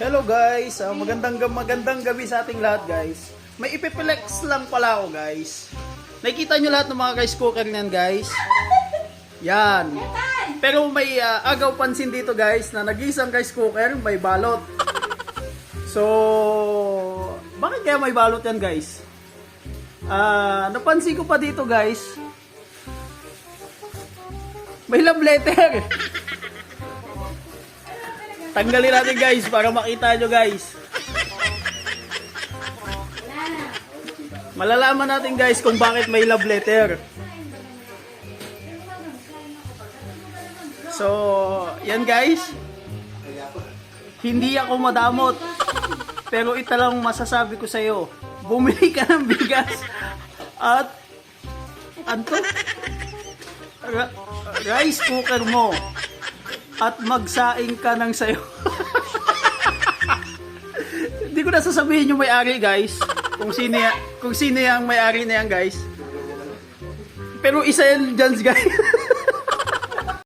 Hello guys, Ah, magandang ga- magandang gabi sa ating lahat guys. May ipiplex lang pala ako guys. Nakikita nyo lahat ng mga rice cooker niyan guys. Yan. Pero may ah, agaw pansin dito guys na nag-isang rice cooker may balot. So, bakit kaya may balot yan guys? Ah, napansin ko pa dito guys. May love letter. Tanggalin natin guys para makita nyo guys. Malalaman natin guys kung bakit may love letter. So, yan guys. Hindi ako madamot. Pero ito lang masasabi ko sa'yo. Bumili ka ng bigas at anto Ra- rice cooker mo at magsaing ka ng sayo. Hindi ko na sasabihin yung may-ari guys. Kung sino kung sino yung may-ari na yan guys. Pero isa yan dyan guys.